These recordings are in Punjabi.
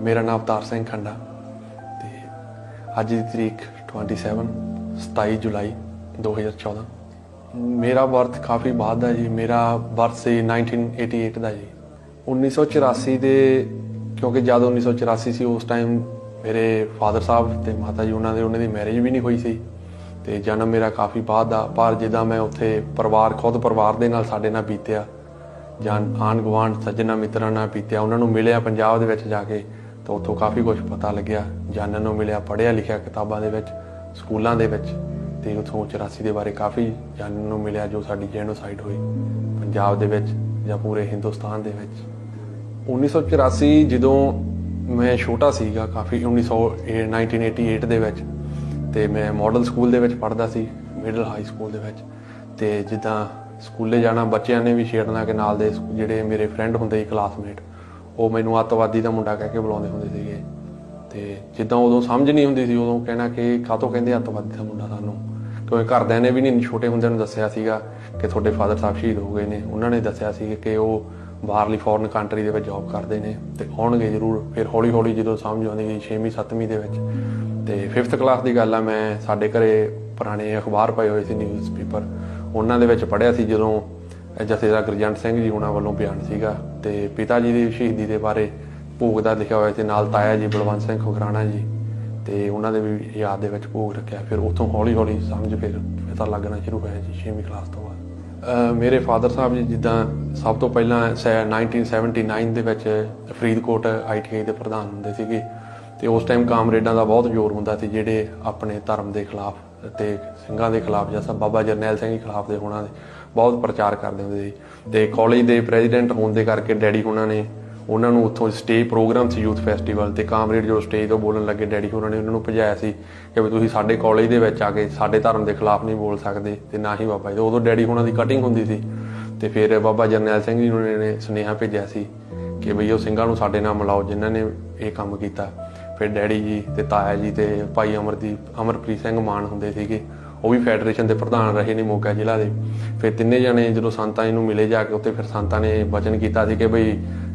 ਮੇਰਾ ਨਾਮ ਅਵਤਾਰ ਸਿੰਘ ਖੰਡਾ ਤੇ ਅੱਜ ਦੀ ਤਰੀਕ 27 27 ਜੁਲਾਈ 2014 ਮੇਰਾ ਬਰਥ ਕਾਫੀ ਬਾਅਦ ਦਾ ਜੀ। ਮੇਰਾ ਬਰਥ ਸੀ 1988 ਦਾ ਜੀ। 1984 ਦੇ, ਕਿਉਂਕਿ ਜਦ 1984 ਸੀ ਉਸ ਟਾਈਮ ਮੇਰੇ ਫਾਦਰ ਸਾਹਿਬ ਤੇ ਮਾਤਾ ਜੀ, ਉਹਨਾਂ ਦੇ, ਉਹਨਾਂ ਦੀ ਮੈਰਿਜ ਵੀ ਨਹੀਂ ਹੋਈ ਸੀ। ਤੇ ਜਨਮ ਮੇਰਾ ਕਾਫੀ ਬਾਅਦ ਦਾ। ਪਰ ਜਿੱਦਾਂ ਮੈਂ ਉੱਥੇ ਪਰਿਵਾਰ, ਖੁਦ ਪਰਿਵਾਰ ਦੇ ਨਾਲ ਸਾਡੇ ਨਾਲ ਬੀਤਿਆ ਜਾਂ ਆਂਢ ਗੁਆਂਢ ਸੱਜਣਾ ਮਿੱਤਰਾਂ ਨਾਲ ਪੀਤਿਆ ਉਹਨਾਂ ਨੂੰ ਮਿਲਿਆ ਪੰਜਾਬ ਦੇ ਵਿੱਚ ਜਾ ਕੇ, ਤਾਂ ਉੱਥੋਂ ਕਾਫੀ ਕੁਝ ਪਤਾ ਲੱਗਿਆ। ਜਾਣਨ ਨੂੰ ਮਿਲਿਆ, ਪੜ੍ਹਿਆ ਲਿਖਿਆ ਕਿਤਾਬਾਂ ਦੇ ਵਿੱਚ, ਸਕੂਲਾਂ ਦੇ ਵਿੱਚ, ਤੇ ਉੱਥੋਂ 84 ਦੇ ਬਾਰੇ ਕਾਫੀ ਜਾਣਨ ਨੂੰ ਮਿਲਿਆ, ਜੋ ਸਾਡੀ ਜੈਨੋਸਾਈਡ ਹੋਈ ਪੰਜਾਬ ਦੇ ਵਿੱਚ ਜਾਂ ਪੂਰੇ ਹਿੰਦੁਸਤਾਨ ਦੇ ਵਿੱਚ। 1984 ਜਦੋਂ ਮੈਂ ਛੋਟਾ ਸੀਗਾ, ਕਾਫੀ 1900 ਇਹ 1988 ਦੇ ਵਿੱਚ, ਤੇ ਮੈਂ ਮਾਡਲ ਸਕੂਲ ਦੇ ਵਿੱਚ ਪੜ੍ਹਦਾ ਸੀ ਮਿਡਲ ਹਾਈ ਸਕੂਲ ਦੇ ਵਿੱਚ, ਤੇ ਜਿੱਦਾਂ ਸਕੂਲੇ ਜਾਣਾ, ਬੱਚਿਆਂ ਨੇ ਵੀ ਛੇੜਨਾ ਕਿ ਨਾਲ ਦੇ ਜਿਹੜੇ ਮੇਰੇ ਫਰੈਂਡ ਹੁੰਦੇ ਸੀ ਕਲਾਸਮੇਟ ਉਹ ਮੈਨੂੰ ਅੱਤਵਾਦੀ ਦਾ ਮੁੰਡਾ ਕਹਿ ਕੇ ਬੁਲਾਉਂਦੇ ਹੁੰਦੇ ਸੀਗੇ। ਤੇ ਜਿੱਦਾਂ ਉਦੋਂ ਸਮਝ ਨਹੀਂ ਹੁੰਦੀ ਸੀ, ਉਦੋਂ ਕਹਿਣਾ ਕਿ ਕਾਹਤੋਂ ਕਹਿੰਦੇ ਅੱਤਵਾਦੀ ਦਾ ਮੁੰਡਾ ਸਾਨੂੰ? ਕਿਉਂਕਿ ਘਰਦਿਆਂ ਨੇ ਵੀ ਨਹੀਂ ਛੋਟੇ ਹੁੰਦਿਆਂ ਨੂੰ ਦੱਸਿਆ ਸੀਗਾ ਕਿ ਤੁਹਾਡੇ ਫਾਦਰ ਸਾਹਿਬ ਸ਼ਹੀਦ ਹੋ ਗਏ ਨੇ। ਉਹਨਾਂ ਨੇ ਦੱਸਿਆ ਸੀ ਕਿ ਉਹ ਬਾਹਰਲੀ ਫੋਰਨ ਕੰਟਰੀ ਦੇ ਵਿੱਚ ਜੌਬ ਕਰਦੇ ਨੇ ਤੇ ਆਉਣਗੇ ਜ਼ਰੂਰ। ਫਿਰ ਹੌਲੀ ਹੌਲੀ ਜਦੋਂ ਸਮਝ ਆਉਂਦੀ ਗਈ 6ਵੀਂ 7ਵੀਂ ਦੇ ਵਿੱਚ। ਤੇ 5th ਕਲਾਸ ਦੀ ਗੱਲ ਆ, ਮੈਂ ਸਾਡੇ ਘਰੇ ਪੁਰਾਣੇ ਅਖਬਾਰ ਪਏ ਹੋਏ ਸੀ ਨਿਊਜ਼ਪੇਪਰ ਉਹਨਾਂ ਦੇ ਵਿੱਚ ਪੜ੍ਹਿਆ ਸੀ ਜਦੋਂ ਜਥੇਦਾਰ ਗੁਰਜੰਟ ਸਿੰਘ ਜੀ ਉਹਨਾਂ ਵੱਲੋਂ ਬਿਆਨ ਸੀਗਾ ਤੇ ਪਿਤਾ ਜੀ ਦੀ ਸ਼ਹੀਦੀ ਦੇ ਬਾਰੇ ਭੋਗ ਦਾ ਲਿਖਿਆ ਹੋਇਆ ਸੀ, ਨਾਲ ਤਾਇਆ ਜੀ ਬਲਵੰਤ ਸਿੰਘ ਖੁਗਰਾਣਾ ਜੀ। ਤੇ ਉਹਨਾਂ ਦੇ ਵੀ ਯਾਦ ਦੇ ਵਿੱਚ ਭੋਗ ਰੱਖਿਆ। ਫਿਰ ਉੱਥੋਂ ਹੌਲੀ ਹੌਲੀ ਸਮਝ ਫਿਰ ਪਤਾ ਲੱਗਣਾ ਸ਼ੁਰੂ ਹੋਇਆ ਜੀ 6ਵੀਂ ਕਲਾਸ ਤੋਂ ਬਾਅਦ। ਮੇਰੇ ਫਾਦਰ ਸਾਹਿਬ ਜੀ ਜਿੱਦਾਂ ਸਭ ਤੋਂ ਪਹਿਲਾਂ ਸੈ- 1979 ਦੇ ਵਿੱਚ ਫਰੀਦਕੋਟ ਆਈਟੀਆਈ ਦੇ ਪ੍ਰਧਾਨ ਹੁੰਦੇ ਸੀਗੇ। ਤੇ ਉਸ ਟਾਈਮ ਕਾਮਰੇਡਾਂ ਦਾ ਬਹੁਤ ਜ਼ੋਰ ਹੁੰਦਾ ਸੀ ਜਿਹੜੇ ਆਪਣੇ ਧਰਮ ਦੇ ਖਿਲਾਫ ਤੇ ਸਿੰਘਾਂ ਦੇ ਖਿਲਾਫ ਜਾਂ ਸਭ ਬਾਬਾ ਜਰਨੈਲ ਸਿੰਘ ਜੀ ਖਿਲਾਫ ਦੇ ਹੋਣਾ ਦੇ ਬਹੁਤ ਪ੍ਰਚਾਰ ਕਰਦੇ ਹੁੰਦੇ ਸੀ ਤੇ ਕਾਲਜ ਦੇ ਪ੍ਰੈਜ਼ੀਡੈਂਟ ਹੋਣ ਦੇ ਕਰਕੇ ਡੈਡੀ ਹੋਣਾ ਨੇ ਉਹਨਾਂ ਨੂੰ ਉੱਥੋਂ ਸਟੇਜ ਪ੍ਰੋਗਰਾਮ ਸੀ ਯੂਥ ਫੈਸਟੀਵਲ ਤੇ ਕਾਮਰੇਡ ਜੋ ਸਟੇਜ ਤੋਂ ਬੋਲਣ ਲੱਗੇ ਡੈਡੀ ਹੋਰਾਂ ਨੇ ਉਹਨਾਂ ਨੂੰ ਭਜਾਇਆ ਸੀ ਕਿ ਵੀ ਤੁਸੀਂ ਸਾਡੇ ਕਾਲਜ ਦੇ ਵਿੱਚ ਆ ਕੇ ਸਾਡੇ ਧਰਮ ਦੇ ਖਿਲਾਫ ਨਹੀਂ ਬੋਲ ਸਕਦੇ ਤੇ ਨਾ ਹੀ ਬਾਬਾ ਜੀ ਦੇ। ਉਦੋਂ ਡੈਡੀ ਹੋਣਾ ਦੀ ਕਟਿੰਗ ਹੁੰਦੀ ਸੀ ਤੇ ਫਿਰ ਬਾਬਾ ਜਰਨੈਲ ਸਿੰਘ ਜੀ ਉਹਨਾਂ ਨੇ ਸੁਨੇਹਾ ਭੇਜਿਆ ਸੀ ਕਿ ਬਈ ਉਹ ਸਿੰਘਾਂ ਨੂੰ ਸਾਡੇ ਨਾਲ ਮਿਲਾਓ ਜਿਨ੍ਹਾਂ ਨੇ ਇਹ ਕੰਮ ਕੀਤਾ ਫਿਰ ਡੈਡੀ ਜੀ ਤੇ ਤਾਇਆ ਜੀ ਤੇ ਭਾਈ ਅਮਰਦੀਪ, ਅਮਰਪ੍ਰੀਤ ਸਿੰਘ ਮਾਨ ਹੁੰਦੇ ਸੀਗੇ। ਉਹ ਵੀ ਫੈਡਰੇਸ਼ਨ ਦੇ ਪ੍ਰਧਾਨ ਰਹੇ ਨੇ ਮੋਗਾ ਜ਼ਿਲ੍ਹਾ ਦੇ। ਫਿਰ ਤਿੰਨੇ ਜਣੇ ਜਦੋਂ ਸੰਤਾਂ ਜੀ ਨੂੰ ਮਿਲੇ ਜਾ ਕੇ, ਉੱਥੇ ਫਿਰ ਸੰਤਾਂ ਨੇ ਵਚਨ ਕੀਤਾ ਸੀ ਕਿ ਬਈ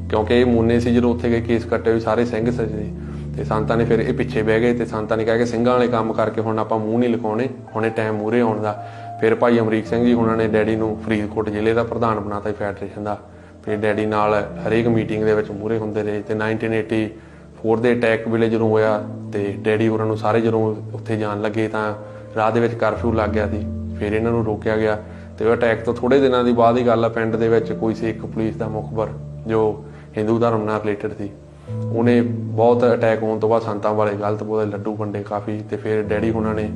ਕਿਉਂਕਿ ਇਹ ਮੂਨੇ ਸੀ ਜਦੋਂ ਉੱਥੇ ਗਏ, ਕੇਸ ਕੱਟੇ ਵੀ ਸਾਰੇ ਸਿੰਘ ਸੀ ਤੇ ਸੰਤਾਂ ਨੇ ਫਿਰ ਇਹ ਪਿੱਛੇ ਬਹਿ ਗਏ ਤੇ ਸੰਤਾਂ ਨੇ ਕਿਹਾ ਕਿ ਸਿੰਘਾਂ ਵਾਲੇ ਕੰਮ ਕਰਕੇ ਹੁਣ ਆਪਾਂ ਮੂੰਹ ਨਹੀਂ ਲਗਾਉਣੇ ਹੁਣੇ ਟਾਈਮ ਮੂਰੇ ਆਉਣ ਦਾ। ਫਿਰ ਭਾਈ ਅਮਰੀਕ ਸਿੰਘ ਜੀ ਉਹਨਾਂ ਨੇ ਡੈਡੀ ਨੂੰ ਫਰੀਦਕੋਟ ਜ਼ਿਲ੍ਹੇ ਦਾ ਪ੍ਰਧਾਨ ਬਣਾਤਾ ਫੈਡਰੇਸ਼ਨ ਦਾ। ਫਿਰ ਡੈਡੀ ਨਾਲ ਹਰੇਕ ਮੀਟਿੰਗ ਦੇ ਵਿੱਚ ਮੂਰੇ ਹੁੰਦੇ ਰਹੇ ਤੇ 1984 ਦੇ ਅਟੈਕ ਵੇਲੇ ਜਦੋਂ ਹੋਇਆ ਤੇ ਡੈਡੀ ਉਹਨਾਂ ਨੂੰ ਸਾਰੇ ਜਦੋਂ ਉੱਥੇ ਜਾਣ ਲੱਗੇ ਤਾਂ ਰਾਹ ਦੇ ਵਿੱਚ ਕਰਫਿਊ ਲੱਗ ਗਿਆ ਸੀ, ਫਿਰ ਇਹਨਾਂ ਨੂੰ ਰੋਕਿਆ ਗਿਆ ਤੇ ਉਹ ਅਟੈਕ ਤੋਂ ਥੋੜੇ ਦਿਨਾਂ ਦੀ ਬਾਅਦ ਹੀ ਗੱਲ ਆ, ਪਿੰਡ ਦੇ ਵਿੱਚ ਕੋਈ ਸੀ ਇੱਕ ਪੁਲਿਸ ਦਾ ਮੁਖਬਰ ਜੋ ਹਿੰਦੂ ਧਰਮ ਨਾਲ ਰਿਲੇਟਡ ਸੀ। ਉਹਨੇ ਬਹੁਤ ਅਟੈਕ ਹੋਣ ਤੋਂ ਬਾਅਦ ਸੰਤਾਂ ਵਾਲੇ ਗਲਤ ਬੋਲੇ, ਲੱਡੂ ਵੰਡੇ ਕਾਫੀ ਤੇ ਫਿਰ ਡੈਡੀ ਉਹਨਾਂ ਨੇ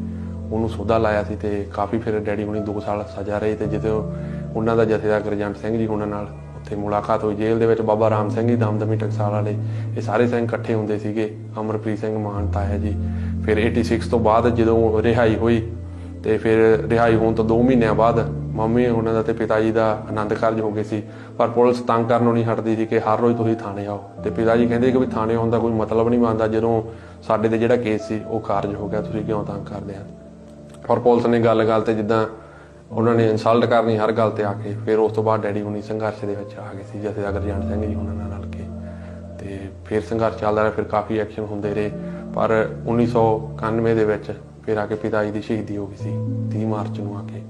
ਉਹਨੂੰ ਸੌਦਾ ਲਾਇਆ ਸੀ ਤੇ ਕਾਫੀ ਫਿਰ ਡੈਡੀ ਹੁਣੀ 2 ਸਾਲ ਸਜ਼ਾ ਰਹੇ ਤੇ ਜਦੋਂ ਉਹਨਾਂ ਦਾ ਜਥੇਦਾਰ ਗੁਰਜੰਟ ਸਿੰਘ ਜੀ ਉਹਨਾਂ ਨਾਲ ਉੱਥੇ ਮੁਲਾਕਾਤ ਹੋਈ, ਜੇਲ੍ਹ ਦੇ ਵਿੱਚ ਬਾਬਾ ਰਾਮ ਸਿੰਘ ਜੀ ਦਮਦਮੀ ਟਕਸਾਲ ਵਾਲੇ ਇਹ ਸਾਰੇ ਸਿੰਘ ਇਕੱਠੇ ਹੁੰਦੇ ਸੀਗੇ। ਅਮਰਪ੍ਰੀਤ ਸਿੰਘ ਮਾਨ ਤਾਇਆ ਜੀ। ਫਿਰ 86 ਤੋਂ ਬਾਅਦ ਜਦੋਂ ਰਿਹਾਈ ਹੋਈ ਤੇ ਫਿਰ ਰਿਹਾਈ ਹੋਣ ਤੋਂ 2 ਮਹੀਨਿਆਂ ਬਾਅਦ ਮੰਮੀ ਉਹਨਾਂ ਦਾ ਤੇ ਪਿਤਾ ਜੀ ਦਾ ਆਨੰਦ ਕਾਰਜ ਹੋ ਗਏ ਸੀ। ਪਰ ਪੁਲਿਸ ਤੰਗ ਕਰਨੋਂ ਨਹੀਂ ਹਟਦੀ ਸੀ ਕਿ ਹਰ ਰੋਜ਼ ਤੁਸੀਂ ਥਾਣੇ ਆਓ। ਤੇ ਪਿਤਾ ਜੀ ਕਹਿੰਦੇ ਕਿ ਵੀ ਥਾਣੇ ਆਉਣ ਦਾ ਕੋਈ ਮਤਲਬ ਨਹੀਂ ਬਣਦਾ। ਜਦੋਂ ਸਾਡੇ ਤੇ ਜਿਹੜਾ ਕੇਸ ਸੀ, ਉਹ ਕਾਰਜ ਹੋ ਗਿਆ। ਤੁਸੀਂ ਕਿਉਂ ਤੰਗ ਕਰਦੇ ਆ? ਔਰ ਪੁਲਿਸ ਨੇ ਗੱਲ-ਗੱਲ ਤੇ ਜਿੱਦਾਂ ਉਹਨਾਂ ਨੇ ਇਨਸਲਟ ਕਰਨੀ ਹਰ ਗੱਲ ਤੇ ਆ ਕੇ, ਫਿਰ ਉਸ ਤੋਂ ਬਾਅਦ ਡੈਡੀ ਹੁਣੀ ਸੰਘਰਸ਼ ਦੇ ਵਿੱਚ ਆ ਗਏ ਸੀ ਜਥੇ ਅਗਰਜਨ ਸਿੰਘ ਜੀ ਉਹਨਾਂ ਨਾਲ ਰਲ ਕੇ। ਤੇ ਫਿਰ ਸੰਘਰਸ਼ ਚੱਲਦਾ ਰਿਹਾ, ਫਿਰ ਕਾਫੀ ਐਕਸ਼ਨ ਹੁੰਦੇ ਰਹੇ। ਪਰ 1991 ਦੇ ਵਿੱਚ ਫਿਰ ਆ ਕੇ ਪਿਤਾ ਜੀ ਦੀ ਸ਼ਹੀਦੀ ਹੋ ਗਈ ਸੀ 30 ਮਾਰਚ ਨੂੰ ਆ ਕੇ।